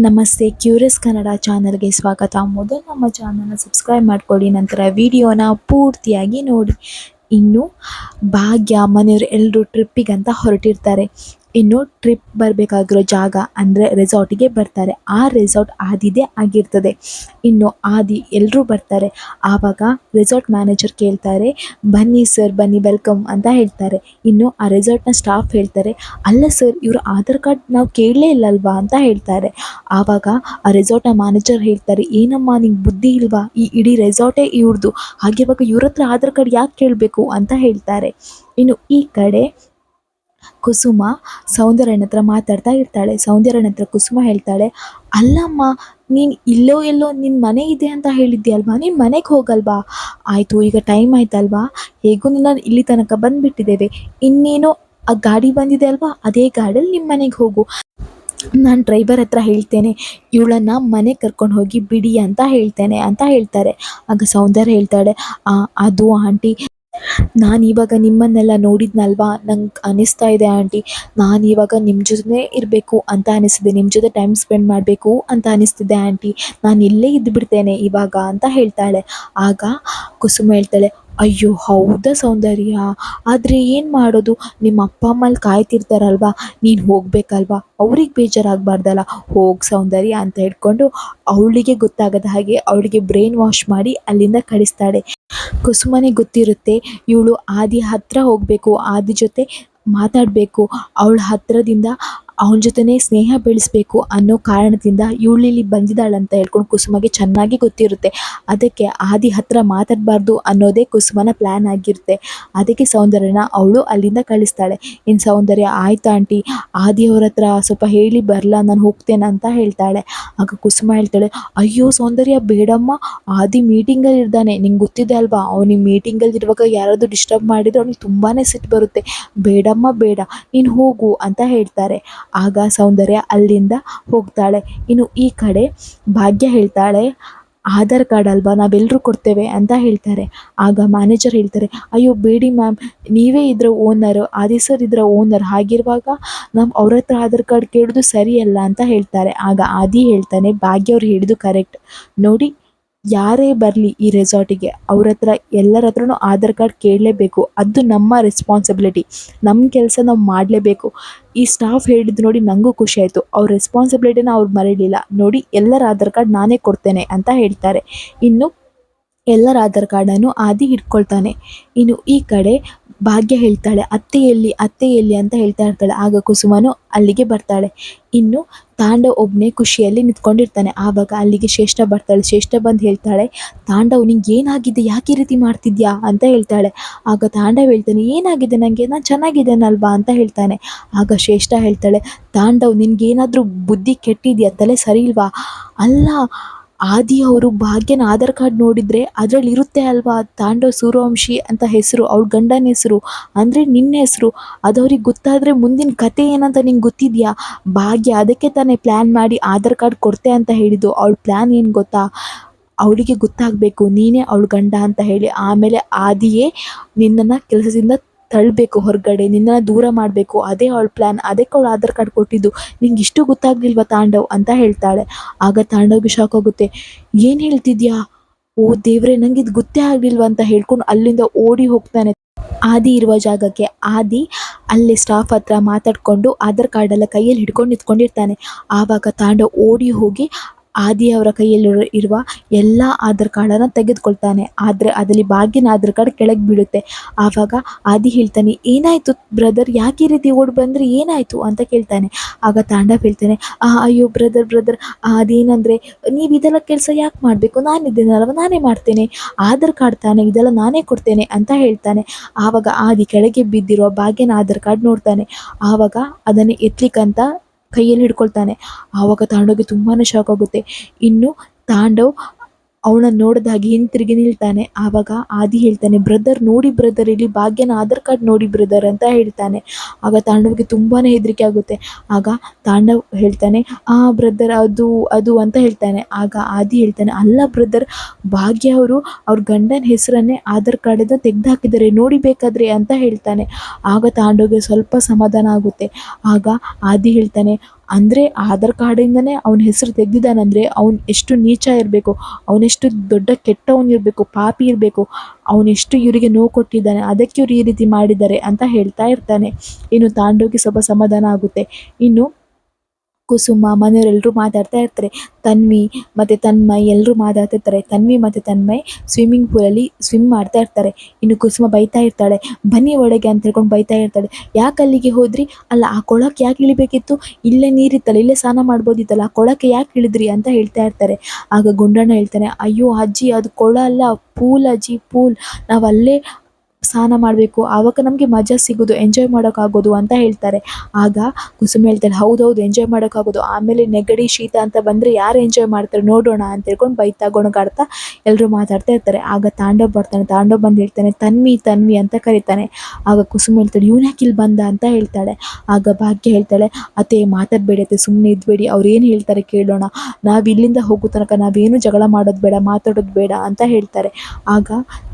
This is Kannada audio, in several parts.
ನಮಸ್ತೆ, ಕ್ಯೂರಿಯಸ್ ಕನ್ನಡ ಚಾನಲ್ಗೆ ಸ್ವಾಗತ. ಮೊದಲು ನಮ್ಮ ಚಾನಲ್ನ ಸಬ್ಸ್ಕ್ರೈಬ್ ಮಾಡ್ಕೊಳ್ಳಿ ನಂತರ ವಿಡಿಯೋನ ಪೂರ್ತಿಯಾಗಿ ನೋಡಿ. ಇನ್ನು ಭಾಗ್ಯ, ಮನೆಯವರು ಎಲ್ಲರೂ ಟ್ರಿಪ್ಪಿಗಂತ ಹೊರಟಿರ್ತಾರೆ. ಇನ್ನು ಟ್ರಿಪ್ ಬರಬೇಕಾಗಿರೋ ಜಾಗ ಅಂದರೆ ರೆಸಾರ್ಟಿಗೆ ಬರ್ತಾರೆ. ಆ ರೆಸಾರ್ಟ್ ಆದಿದೆ ಆಗಿರ್ತದೆ. ಇನ್ನು ಆದಿ ಎಲ್ಲರೂ ಬರ್ತಾರೆ. ಆವಾಗ ರೆಸಾರ್ಟ್ ಮ್ಯಾನೇಜರ್ ಕೇಳ್ತಾರೆ, ಬನ್ನಿ ಸರ್ ಬನ್ನಿ ವೆಲ್ಕಮ್ ಅಂತ ಹೇಳ್ತಾರೆ. ಇನ್ನು ಆ ರೆಸಾರ್ಟ್ನ ಸ್ಟಾಫ್ ಹೇಳ್ತಾರೆ, ಅಲ್ಲ ಸರ್ ಇವ್ರ ಆಧಾರ್ ಕಾರ್ಡ್ ನಾವು ಕೇಳಲೇ ಇಲ್ಲಲ್ವಾ ಅಂತ ಹೇಳ್ತಾರೆ. ಆವಾಗ ಆ ರೆಸಾರ್ಟ್ನ ಮ್ಯಾನೇಜರ್ ಹೇಳ್ತಾರೆ, ಏನಮ್ಮ ನಿಂಗೆ ಬುದ್ಧಿ ಇಲ್ವಾ? ಈ ಇಡೀ ರೆಸಾರ್ಟೇ ಇವ್ರದ್ದು ಹಾಗಿರುವಾಗ ಇವ್ರ ಹತ್ರ ಆಧಾರ್ ಕಾರ್ಡ್ ಯಾಕೆ ಕೇಳಬೇಕು ಅಂತ ಹೇಳ್ತಾರೆ. ಇನ್ನು ಈ ಕಡೆ ಕುಸುಮ ಸೌಂದರ್ಯನ ಹತ್ರ ಮಾತಾಡ್ತಾ ಇರ್ತಾಳೆ. ಸೌಂದರ್ಯನ ಹತ್ರ ಕುಸುಮ ಹೇಳ್ತಾಳೆ ಅಲ್ಲಮ್ಮ ನೀನು ಇಲ್ಲೋ ಎಲ್ಲೋ ನಿನ್ನ ಮನೆ ಇದೆ ಅಂತ ಹೇಳಿದ್ಯಲ್ವಾ? ನೀನು ಮನೆಗೆ ಹೋಗಲ್ವಾ? ಆಯಿತು ಈಗ ಟೈಮ್ ಆಯ್ತಲ್ವಾ? ಹೇಗೂ ನಾನು ಇಲ್ಲಿ ತನಕ ಬಂದುಬಿಟ್ಟಿದ್ದೇವೆ. ಇನ್ನೇನು ಆ ಗಾಡಿ ಬಂದಿದೆ ಅಲ್ವಾ? ಅದೇ ಗಾಡಿಯಲ್ಲಿ ನಿಮ್ಮ ಮನೆಗೆ ಹೋಗು. ನಾನು ಡ್ರೈವರ್ ಹತ್ರ ಹೇಳ್ತೇನೆ ಇವಳನ್ನ ಮನೆಗೆ ಕರ್ಕೊಂಡು ಹೋಗಿ ಬಿಡಿ ಅಂತ ಹೇಳ್ತೇನೆ ಅಂತ ಹೇಳ್ತಾರೆ. ಆಗ ಸೌಂದರ್ಯ ಹೇಳ್ತಾಳೆ "ಆ, ಅದು ಆಂಟಿ ನಾನು ಇವಾಗ ನಿಮ್ಮನ್ನೆಲ್ಲ ನೋಡಿದ್ನಲ್ವಾ? ನಂಗೆ ಅನಿಸ್ತಾ ಇದೆ ಆಂಟಿ. ನಾನು ಇವಾಗ ನಿಮ್ಮ ಜೊತೆ ಇರಬೇಕು ಅಂತ ಅನಿಸ್ತಿದೆ. ನಿಮ್ಮ ಜೊತೆ ಟೈಮ್ ಸ್ಪೆಂಡ್ ಮಾಡಬೇಕು ಅಂತ ಅನಿಸ್ತಿದೆ ಆಂಟಿ. ನಾನು ಇಲ್ಲೇ ಇದ್ದುಬಿಡ್ತೇನೆ ಇವಾಗ ಅಂತ ಹೇಳ್ತಾಳೆ. ಆಗ ಕುಸುಮ ಹೇಳ್ತಾಳೆ ಅಯ್ಯೋ, ಹೌದಾ ಸೌಂದರ್ಯ? ಆದರೆ ಏನು ಮಾಡೋದು? ನಿಮ್ಮ ಅಪ್ಪ ಅಮ್ಮಲ್ಲಿ ಕಾಯ್ತಿರ್ತಾರಲ್ವಾ? ನೀನು ಹೋಗಬೇಕಲ್ವಾ? ಅವ್ರಿಗೆ ಬೇಜಾರಾಗಬಾರ್ದಲ್ಲ. ಹೋಗಿ ಸೌಂದರ್ಯ ಅಂತ ಹೇಳ್ಕೊಂಡು ಅವಳಿಗೆ ಗೊತ್ತಾಗದ ಹಾಗೆ ಅವಳಿಗೆ ಬ್ರೈನ್ ವಾಶ್ ಮಾಡಿ ಅಲ್ಲಿಂದ ಕಳಿಸ್ತಾಳೆ. ಕುಸುಮನೆ ಗೊತ್ತಿರುತ್ತೆ, ಇವಳು ಆದಿ ಹತ್ರ ಹೋಗಬೇಕು, ಆದಿ ಜೊತೆ ಮಾತಾಡಬೇಕು. ಅವಳ ಹತ್ರದಿಂದ ಅವನ ಜೊತೆನೇ ಸ್ನೇಹ ಬೆಳೆಸ್ಬೇಕು ಅನ್ನೋ ಕಾರಣದಿಂದ ಇವಳು ಇಲ್ಲಿ ಬಂದಿದ್ದಾಳಂತ ಹೇಳ್ಕೊಂಡು ಕುಸುಮಗೆ ಚೆನ್ನಾಗಿ ಗೊತ್ತಿರುತ್ತೆ. ಅದಕ್ಕೆ ಆದಿ ಹತ್ರ ಮಾತಾಡಬಾರ್ದು ಅನ್ನೋದೇ ಕುಸುಮನ ಪ್ಲ್ಯಾನ್ ಆಗಿರುತ್ತೆ. ಅದಕ್ಕೆ ಸೌಂದರ್ಯನ ಅವಳು ಅಲ್ಲಿಂದ ಕಳಿಸ್ತಾಳೆ. ಇನ್ನು ಸೌಂದರ್ಯ, ಆಯ್ತು ಆಂಟಿ. ಆದಿಯವ್ರ ಹತ್ರ ಸ್ವಲ್ಪ ಹೇಳಿ ಬರಲ್ಲ ನಾನು ಹೋಗ್ತೇನೆ ಅಂತ ಹೇಳ್ತಾಳೆ. ಆಗ ಕುಸುಮ ಹೇಳ್ತಾಳೆ, ಅಯ್ಯೋ ಸೌಂದರ್ಯ, ಬೇಡಮ್ಮ. ಆದಿ ಮೀಟಿಂಗಲ್ಲಿ ಇರ್ದಾನೆ. ನಿಂಗೆ ಗೊತ್ತಿದೆ ಅಲ್ವಾ? ಅವನಿಗೆ ಮೀಟಿಂಗಲ್ಲಿ ಇರುವಾಗ ಯಾರಾದರೂ ಡಿಸ್ಟರ್ಬ್ ಮಾಡಿದರೆ ಅವ್ನಿಗೆ ತುಂಬಾ ಸಿಟ್ಟು ಬರುತ್ತೆ. ಬೇಡಮ್ಮ, ಬೇಡ. ನೀನು ಹೋಗು ಅಂತ ಹೇಳ್ತಾರೆ. ಆಗ ಸೌಂದರ್ಯ ಅಲ್ಲಿಂದ ಹೋಗ್ತಾಳೆ. ಇನ್ನು ಈ ಕಡೆ ಭಾಗ್ಯ ಹೇಳ್ತಾಳೆ, ಆಧಾರ್ ಕಾರ್ಡ್ ಅಲ್ವಾ ನಾವೆಲ್ಲರೂ ಕೊಡ್ತೇವೆ ಅಂತ ಹೇಳ್ತಾರೆ. ಆಗ ಮ್ಯಾನೇಜರ್ ಹೇಳ್ತಾರೆ, ಅಯ್ಯೋ, ಬೇಡಿ ಮ್ಯಾಮ್, ನೀವೇ ಇದರ ಓನರ್ ಆದಿ ಸರ್ ಇದರ ಓನರ್ ಹಾಗಿರುವಾಗ ನಮ್ಮ ಅವ್ರ ಹತ್ರ ಆಧಾರ್ ಕಾರ್ಡ್ ಕೇಳೋದು ಸರಿಯಲ್ಲ ಅಂತ ಹೇಳ್ತಾರೆ. ಆಗ ಆದಿ ಹೇಳ್ತಾನೆ, ಭಾಗ್ಯ ಅವ್ರು ಹೇಳಿದ್ದು ಕರೆಕ್ಟ್ ನೋಡಿ ಯಾರೇ ಬರಲಿ ಈ ರೆಸಾರ್ಟಿಗೆ, ಅವ್ರ ಹತ್ರ ಎಲ್ಲರ ಹತ್ರನೂ ಆಧಾರ್ ಕಾರ್ಡ್ ಕೇಳಲೇಬೇಕು. ಅದು ನಮ್ಮ ರೆಸ್ಪಾನ್ಸಿಬಿಲಿಟಿ ನಮ್ಮ ಕೆಲಸ ನಾವು ಮಾಡಲೇಬೇಕು. ಈ ಸ್ಟಾಫ್ ಹೇಳಿದ್ದು ನೋಡಿ ನನಗೂ ಖುಷಿ ಆಯಿತು. ಅವ್ರ ರೆಸ್ಪಾನ್ಸಿಬಿಲಿಟಿನ ಅವ್ರು ಮರೀಲಿಲ್ಲ. ನೋಡಿ, ಎಲ್ಲರ ಆಧಾರ್ ಕಾರ್ಡ್ ನಾನೇ ಕೊಡ್ತೇನೆ ಅಂತ ಹೇಳ್ತಾರೆ. ಇನ್ನು ಎಲ್ಲರ ಆಧಾರ್ ಕಾರ್ಡನ್ನು ಆದಿ ಹಿಡ್ಕೊಳ್ತಾನೆ. ಇನ್ನು ಈ ಕಡೆ ಭಾಗ್ಯ ಹೇಳ್ತಾಳೆ, ಅತ್ತೆ ಎಲ್ಲಿ ಅತ್ತೆ ಎಲ್ಲಿ ಅಂತ ಹೇಳ್ತಾ ಇರ್ತಾಳೆ. ಆಗ ಕುಸುಮನು ಅಲ್ಲಿಗೆ ಬರ್ತಾಳೆ. ಇನ್ನು ತಾಂಡವ್ ಒಬ್ಬನೇ ಖುಷಿಯಲ್ಲಿ ನಿಂತ್ಕೊಂಡಿರ್ತಾನೆ. ಆವಾಗ ಅಲ್ಲಿಗೆ ಶ್ರೇಷ್ಠ ಬರ್ತಾಳೆ. ಶ್ರೇಷ್ಠ ಬಂದು ಹೇಳ್ತಾಳೆ ತಾಂಡವ್ ನಿಂಗೆ ಏನಾಗಿದೆ? ಯಾಕೆ ಈ ರೀತಿ ಮಾಡ್ತಿದ್ಯಾ? ಅಂತ ಹೇಳ್ತಾಳೆ. ಆಗ ತಾಂಡವ್ ಹೇಳ್ತಾನೆ, ಏನಾಗಿದೆ? ನನಗೆ ನಾನು ಚೆನ್ನಾಗಿದ್ದೇನಲ್ವಾ? ಅಂತ ಹೇಳ್ತಾನೆ. ಆಗ ಶ್ರೇಷ್ಠ ಹೇಳ್ತಾಳೆ ತಾಂಡವ್ ನಿನಗೇನಾದರೂ ಬುದ್ಧಿ ಕೆಟ್ಟಿದ್ಯಾ? ತಲೆ ಸರಿ ಇಲ್ವಾ? ಅಲ್ಲ ಆದಿ ಅವರು ಭಾಗ್ಯನ ಆಧಾರ್ ಕಾರ್ಡ್ ನೋಡಿದರೆ ಅದರಲ್ಲಿ ಇರುತ್ತೆ ಅಲ್ವಾ? ತಾಂಡೋ ಸೂರ್ಯವಂಶಿ ಅಂತ ಹೆಸರು, ಅವ್ಳ ಗಂಡನ ಹೆಸರು, ಅಂದರೆ ನಿನ್ನ ಹೆಸರು. ಅದು ಅವ್ರಿಗೆ ಗೊತ್ತಾದರೆ ಮುಂದಿನ ಕತೆ ಏನಂತ ನಿಂಗೆ ಗೊತ್ತಿದೆಯಾ? ಭಾಗ್ಯ ಅದಕ್ಕೆ ತಾನೇ ಪ್ಲ್ಯಾನ್ ಮಾಡಿ ಆಧಾರ್ ಕಾರ್ಡ್ ಕೊಡ್ತೆ ಅಂತ ಹೇಳಿದ್ದು. ಅವಳ ಪ್ಲ್ಯಾನ್ ಏನು ಗೊತ್ತಾ? ಅವಳಿಗೆ ಗೊತ್ತಾಗಬೇಕು, ನೀನೇ ಅವಳ ಗಂಡ ಅಂತ ಹೇಳಿ. ಆಮೇಲೆ ಆದಿಯೇ ನಿನ್ನನ್ನು ಕೆಲಸದಿಂದ ತಳ್ಳಬೇಕು ಹೊರಗಡೆ ನಿನ್ನ ದೂರ ಮಾಡಬೇಕು. ಅದೇ ಅವಳ ಪ್ಲ್ಯಾನ್ ಅದಕ್ಕೆ ಅವಳು ಆಧಾರ್ ಕಾರ್ಡ್ ಕೊಟ್ಟಿದ್ದು. ನಿಂಗೆ ಇಷ್ಟು ಗೊತ್ತಾಗ್ಲಿಲ್ವಾ ತಾಂಡವ್ ಅಂತ ಹೇಳ್ತಾಳೆ. ಆಗ ತಾಂಡವ್ಗೆ ಶಾಕ್ ಆಗುತ್ತೆ. ಏನು ಹೇಳ್ತಿದ್ಯಾ? ಓ ದೇವ್ರೆ ನಂಗೆ ಇದು ಗೊತ್ತೇ ಆಗಲಿಲ್ವಾ ಅಂತ ಹೇಳ್ಕೊಂಡು ಅಲ್ಲಿಂದ ಓಡಿ ಹೋಗ್ತಾನೆ. ಆದಿ ಇರುವ ಜಾಗಕ್ಕೆ ಆದಿ ಅಲ್ಲಿ ಸ್ಟಾಫ್ ಹತ್ರ ಮಾತಾಡಿಕೊಂಡು ಆಧಾರ್ ಕಾರ್ಡೆಲ್ಲ ಕೈಯಲ್ಲಿ ಹಿಡ್ಕೊಂಡು ನಿಂತ್ಕೊಂಡಿರ್ತಾನೆ. ಆವಾಗ ತಾಂಡವ್ ಓಡಿ ಹೋಗಿ ಆದಿ ಅವರ ಕೈಯಲ್ಲಿ ಇರುವ ಎಲ್ಲ ಆಧಾರ್ ಕಾರ್ಡನ್ನು ತೆಗೆದುಕೊಳ್ತಾನೆ. ಆದರೆ ಅದರಲ್ಲಿ ಭಾಗ್ಯನ ಆಧಾರ್ ಕಾರ್ಡ್ ಕೆಳಗೆ ಬೀಳುತ್ತೆ. ಆವಾಗ ಆದಿ ಹೇಳ್ತಾನೆ, ಏನಾಯಿತು ಬ್ರದರ್ ಯಾಕೆ ಈ ರೀತಿ ಓಡಿ ಬಂದರೆ? ಏನಾಯಿತು? ಅಂತ ಕೇಳ್ತಾನೆ. ಆಗ ತಾಂಡವ್ ಹೇಳ್ತಾನೆ, ಆ, ಅಯ್ಯೋ ಬ್ರದರ್ ಬ್ರದರ್ ಅದೇನಂದರೆ ನೀವು ಇದೆಲ್ಲ ಕೆಲಸ ಯಾಕೆ ಮಾಡಬೇಕು? ನಾನಿದ್ದೇನಲ್ವ ನಾನೇ ಮಾಡ್ತೇನೆ. ಆಧಾರ್ ಕಾರ್ಡ್ ತಾನೆ, ಇದೆಲ್ಲ ನಾನೇ ಕೊಡ್ತೇನೆ ಅಂತ ಹೇಳ್ತಾನೆ. ಆವಾಗ ಆದಿ ಕೆಳಗೆ ಬಿದ್ದಿರುವ ಭಾಗ್ಯನ ಆಧಾರ್ ಕಾರ್ಡ್ ನೋಡ್ತಾನೆ. ಆವಾಗ ಅದನ್ನು ಎತ್ತಲಿಕ್ಕಂತ ಕೈಯಲ್ಲಿ ಹಿಡ್ಕೊಳ್ತಾನೆ. ಆವಾಗ ತಾಂಡವಿಗೆ ತುಂಬಾ ಶಾಕ್ ಆಗುತ್ತೆ. ಇನ್ನು ತಾಂಡವ್ ಅವಳನ್ನ ನೋಡ್ದಾಗಿ ಹಿಂತಿರುಗಿ ನಿಲ್ತಾನೆ. ಆವಾಗ ಆದಿ ಹೇಳ್ತಾನೆ ಬ್ರದರ್ ನೋಡಿ ಬ್ರದರ್ ಇಲ್ಲಿ ಭಾಗ್ಯನ ಆಧಾರ್ ಕಾರ್ಡ್ ನೋಡಿ ಬ್ರದರ್ ಅಂತ ಹೇಳ್ತಾನೆ. ಆಗ ತಾಂಡವ್ಗೆ ತುಂಬಾ ಹೆದರಿಕೆ ಆಗುತ್ತೆ. ಆಗ ತಾಂಡವ್ ಹೇಳ್ತಾನೆ, ಆ ಬ್ರದರ್ ಅದು ಅದು ಅಂತ ಹೇಳ್ತಾನೆ. ಆಗ ಆದಿ ಹೇಳ್ತಾನೆ, ಅಲ್ಲ ಬ್ರದರ್ ಭಾಗ್ಯ ಅವರು ಅವ್ರ ಗಂಡನ ಹೆಸರನ್ನೇ ಆಧಾರ್ ಕಾರ್ಡ್ ತೆಗೆದು ಹಾಕಿದ್ದಾರೆ ನೋಡಿ ಬೇಕಾದ್ರೆ ಅಂತ ಹೇಳ್ತಾನೆ. ಆಗ ತಾಂಡವ್ಗೆ ಸ್ವಲ್ಪ ಸಮಾಧಾನ ಆಗುತ್ತೆ. ಆಗ ಆದಿ ಹೇಳ್ತಾನೆ ಅಂದರೆ ಆಧಾರ್ ಕಾರ್ಡಿಂದನೇ ಅವನ ಹೆಸರು ತೆಗೆದಿದ್ದಾನಂದರೆ ಅವನು ಎಷ್ಟು ನೀಚ ಇರಬೇಕು ಅವನೆಷ್ಟು ದೊಡ್ಡ ಕೆಟ್ಟವನಿರಬೇಕು ಪಾಪಿ ಇರಬೇಕು ಅವನೆಷ್ಟು ಇವರಿಗೆ ನೋವು ಕೊಟ್ಟಿದ್ದಾನೆ, ಅದಕ್ಕೆ ಇವರು ಈ ರೀತಿ ಮಾಡಿದ್ದಾರೆ ಅಂತ ಹೇಳ್ತಾ ಇರ್ತಾನೆ. ಇನ್ನು ತಾಂಡೋಗಿ ಸ್ವಲ್ಪ ಸಮಾಧಾನ ಆಗುತ್ತೆ. ಇನ್ನು ಕುಸುಮ ಮನೆಯವರೆಲ್ಲರೂ ಮಾತಾಡ್ತಾ ಇರ್ತಾರೆ. ತನ್ವಿ ಮತ್ತು ತನ್ಮಯ್ ಎಲ್ಲರೂ ಮಾತಾಡ್ತಿರ್ತಾರೆ ತನ್ವಿ ಮತ್ತು ತನ್ಮಯ್ ಸ್ವಿಮ್ಮಿಂಗ್ ಪೂಲಲ್ಲಿ ಸ್ವಿಮ್ ಮಾಡ್ತಾ ಇರ್ತಾರೆ. ಇನ್ನು ಕುಸುಮ ಬೈತಾ ಇರ್ತಾಳೆ. ಬನ್ನಿ ಒಳಗೆ ಅಂತ ಹೇಳ್ಕೊಂಡು ಬೈತಾ ಇರ್ತಾಳೆ. ಯಾಕೆ ಅಲ್ಲಿಗೆ ಹೋದ್ರಿ? ಅಲ್ಲ, ಆ ಕೊಳಕ್ಕೆ ಯಾಕೆ ಇಳಿಬೇಕಿತ್ತು? ಇಲ್ಲೇ ನೀರಿತ್ತಲ್ಲ, ಇಲ್ಲೇ ಸ್ನಾನ ಮಾಡ್ಬೋದಿತ್ತಲ್ಲ, ಆ ಕೊಳಕ್ಕೆ ಯಾಕೆ ಇಳಿದ್ರಿ ಅಂತ ಹೇಳ್ತಾ ಇರ್ತಾರೆ. ಆಗ ಗುಂಡಣ್ಣ ಹೇಳ್ತಾನೆ, ಅಯ್ಯೋ ಅಜ್ಜಿ, ಅದು ಕೊಳ ಅಲ್ಲ, ಪೂಲ್ ಅಜ್ಜಿ, ಪೂಲ್. ನಾವು ಅಲ್ಲೇ ಸ್ನಾನ ಮಾಡಬೇಕು, ಆವಾಗ ನಮಗೆ ಮಜಾ ಸಿಗೋದು ಎಂಜಾಯ್ ಮಾಡೋಕ್ಕಾಗೋದು ಅಂತ ಹೇಳ್ತಾರೆ. ಆಗ ಕುಸುಮ ಹೇಳ್ತಾಳೆ, ಹೌದೌದು ಎಂಜಾಯ್ ಮಾಡೋಕ್ಕಾಗೋದು. ಆಮೇಲೆ ನೆಗಡಿ, ಶೀತ ಅಂತ ಬಂದರೆ ಯಾರು ಎಂಜಾಯ್ ಮಾಡ್ತಾರೆ ನೋಡೋಣ ಅಂತ ಹೇಳ್ಕೊಂಡು ಬೈತಾ ಗೊಣಗಾಡ್ತಾ ಎಲ್ಲರೂ ಮಾತಾಡ್ತಾ ಇರ್ತಾರೆ. ಆಗ ತಾಂಡವ್ ಬರ್ತಾನೆ, ತಾಂಡವ್ ಬಂದು ಹೇಳ್ತಾನೆ, ತನ್ವಿ ತನ್ವಿ ಅಂತ ಕರೀತಾನೆ. ಆಗ ಕುಸುಮ ಹೇಳ್ತಾಳೆ, ಇವ್ನು ಬಂದ? ಅಂತ ಹೇಳ್ತಾಳೆ. ಆಗ ಭಾಗ್ಯ ಹೇಳ್ತಾಳೆ, ಅತ್ತೆ ಮಾತಾಡಬೇಡಿ ಅತ್ತೆ ಸುಮ್ಮನೆ ಇದ್ಬೇಡಿ, ಅವ್ರು ಏನು ಹೇಳ್ತಾರೆ ಕೇಳೋಣ. ನಾವು ಇಲ್ಲಿಂದ ಹೋಗೋ ತನಕ ನಾವೇನು ಜಗಳ ಮಾಡೋದು ಬೇಡ, ಮಾತಾಡೋದು ಬೇಡ ಅಂತ ಹೇಳ್ತಾರೆ. ಆಗ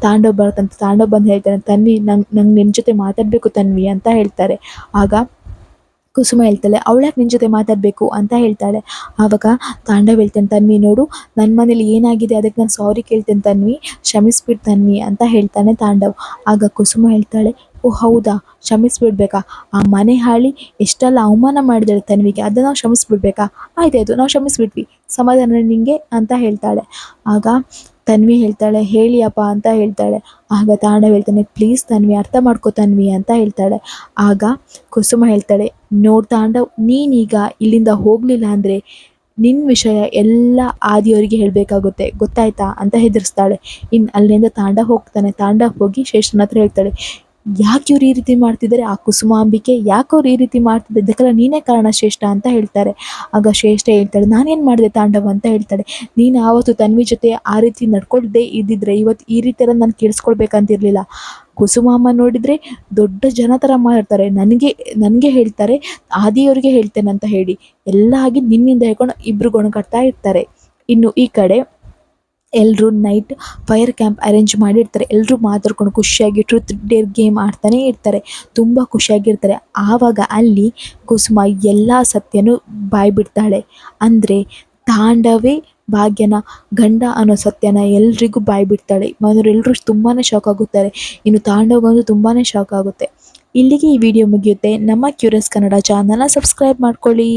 ತಾಂಡವ್ ಬರ್ತಂತೆ, ತಾಂಡವ್ ಬಂದು ಹೇಳ್ತಾನೆ ತನ್ವಿ ನಂಗೆ ನಂಗೆ ನಿನ್ನ ಜೊತೆ ಮಾತಾಡಬೇಕು ತನ್ವಿ ಅಂತ ಹೇಳ್ತಾರೆ. ಆಗ ಕುಸುಮ ಹೇಳ್ತಾಳೆ ಅವಳ್ಯಾಕೆ ನಿನ್ನ ಜೊತೆ ಮಾತಾಡಬೇಕು? ಅಂತ ಹೇಳ್ತಾಳೆ. ಆವಾಗ ತಾಂಡವ್ ಹೇಳ್ತೇನೆ, ತನ್ವಿ ನೋಡು ನನ್ನ ಮನೇಲಿ ಏನಾಗಿದೆ? ಅದಕ್ಕೆ ನಾನು ಸಾರಿ ಕೇಳ್ತೇನೆ ತನ್ವಿ. ಕ್ಷಮಿಸ್ಬಿಡು ತನ್ವಿ ಅಂತ ಹೇಳ್ತಾನೆ ತಾಂಡವ್. ಆಗ ಕುಸುಮ ಹೇಳ್ತಾಳೆ, ಓ, ಹೌದಾ? ಕ್ಷಮಿಸ್ಬಿಡ್ಬೇಕಾ? ಆ ಮನೆ ಹಾಳಿ ಎಷ್ಟೆಲ್ಲ ಅವಮಾನ ಮಾಡಿದಾಳೆ ತನ್ವಿಗೆ. ಅದನ್ನು ನಾವು ಕ್ಷಮಿಸ್ಬಿಡ್ಬೇಕಾ? ಆಯ್ತಾಯ್ತು, ನಾವು ಕ್ಷಮಿಸ್ಬಿಟ್ವಿ. ಸಮಾಧಾನ ನಿಂಗೆ ಅಂತ ಹೇಳ್ತಾಳೆ. ಆಗ ತನ್ವಿ ಹೇಳ್ತಾಳೆ ಹೇಳಿ ಅಪ್ಪ ಅಂತ ಹೇಳ್ತಾಳೆ. ಆಗ ತಾಂಡವ್ ಹೇಳ್ತಾನೆ ಪ್ಲೀಸ್ ತನ್ವಿ, ಅರ್ಥ ಮಾಡ್ಕೋ ತನ್ವಿ ಅಂತ ಹೇಳ್ತಾಳೆ. ಆಗ ಕುಸುಮ ಹೇಳ್ತಾಳೆ, ನೋಡ್ ತಾಂಡವ್, ನೀನೀಗ ಇಲ್ಲಿಂದ ಹೋಗಲಿಲ್ಲ ಅಂದರೆ ನಿನ್ನ ವಿಷಯ ಎಲ್ಲ ಆದಿಯವರಿಗೆ ಹೇಳಬೇಕಾಗುತ್ತೆ, ಗೊತ್ತಾಯ್ತಾ? ಅಂತ ಹೆದರಿಸ್ತಾಳೆ. ಇನ್ನು ಅಲ್ಲಿಂದ ತಾಂಡ ಹೋಗ್ತಾನೆ. ತಾಂಡ ಹೋಗಿ ಶೇಷನ ಹತ್ರ ಹೇಳ್ತಾಳೆ ಯಾಕೆ ಇವ್ರು ಈ ರೀತಿ ಮಾಡ್ತಿದ್ದಾರೆ? ಆ ಕುಸುಮಾಂಬಿಕೆ ಯಾಕೆ ಅವ್ರು ಈ ರೀತಿ ಮಾಡ್ತಿದ್ದಾರೆ? ಇದಕ್ಕೆಲ್ಲ ನೀನೇ ಕಾರಣ ಶ್ರೇಷ್ಠ ಅಂತ ಹೇಳ್ತಾರೆ. ಆಗ ಶ್ರೇಷ್ಠ ಹೇಳ್ತಾಳೆ, ನಾನೇನು ಮಾಡಿದೆ ತಾಂಡವ ಅಂತ ಹೇಳ್ತಾಳೆ. ನೀನು ಆವತ್ತು ತನ್ವಿ ಜೊತೆ ಆ ರೀತಿ ನಡ್ಕೊಳ್ಳದೆ ಇದ್ದಿದ್ರೆ ಇವತ್ತು ಈ ರೀತಿ ಎಲ್ಲ ನಾನು ಕೇಳಿಸ್ಕೊಳ್ಬೇಕಂತಿರ್ಲಿಲ್ಲ. ಕುಸುಮಾಮ್ಮ ನೋಡಿದರೆ ದೊಡ್ಡ ಜನ ಥರ ಮಾಡ್ತಾರೆ. ನನಗೆ ನನಗೆ ಹೇಳ್ತಾರೆ, ಆದಿಯವರಿಗೆ ಹೇಳ್ತೇನೆ ಅಂತ ಹೇಳಿ. ಎಲ್ಲ ಆಗಿ ನಿನ್ನಿಂದ ಹೇಳ್ಕೊಂಡು ಇಬ್ಬರು ಗೊಣಗಾಡ್ತಾ ಇರ್ತಾರೆ. ಇನ್ನು ಈ ಕಡೆ ಎಲ್ಲರೂ ನೈಟ್ ಫೈರ್ ಕ್ಯಾಂಪ್ ಅರೇಂಜ್ ಮಾಡಿರ್ತಾರೆ ಎಲ್ಲರೂ ಮಾತಾಡ್ಕೊಂಡು ಖುಷಿಯಾಗಿ ಟ್ರೂತ್ ಡೇರ್ ಗೇಮ್ ಆಡ್ತಾನೆ ಇರ್ತಾರೆ. ತುಂಬ ಖುಷಿಯಾಗಿರ್ತಾರೆ. ಆವಾಗ ಅಲ್ಲಿ ಕುಸುಮ ಎಲ್ಲ ಸತ್ಯನು ಬಾಯ್ಬಿಡ್ತಾಳೆ ಅಂದರೆ ತಾಂಡವೇ ಭಾಗ್ಯನ ಗಂಡ ಅನ್ನೋ ಸತ್ಯನ ಎಲ್ರಿಗೂ ಬಾಯ್ಬಿಡ್ತಾಳೆ ಮನೆಯವರೆಲ್ಲರೂ ತುಂಬಾ ಶಾಕ್ ಆಗುತ್ತಾರೆ. ಇನ್ನು ತಾಂಡವ್ಗಂತೂ ತುಂಬಾ ಶಾಕ್ ಆಗುತ್ತೆ. ಇಲ್ಲಿಗೆ ಈ ವಿಡಿಯೋ ಮುಗಿಯುತ್ತೆ. ನಮ್ಮ ಕ್ಯೂರಿಯಸ್ ಕನ್ನಡ ಚಾನಲ್ನ ಸಬ್ಸ್ಕ್ರೈಬ್ ಮಾಡ್ಕೊಳ್ಳಿ.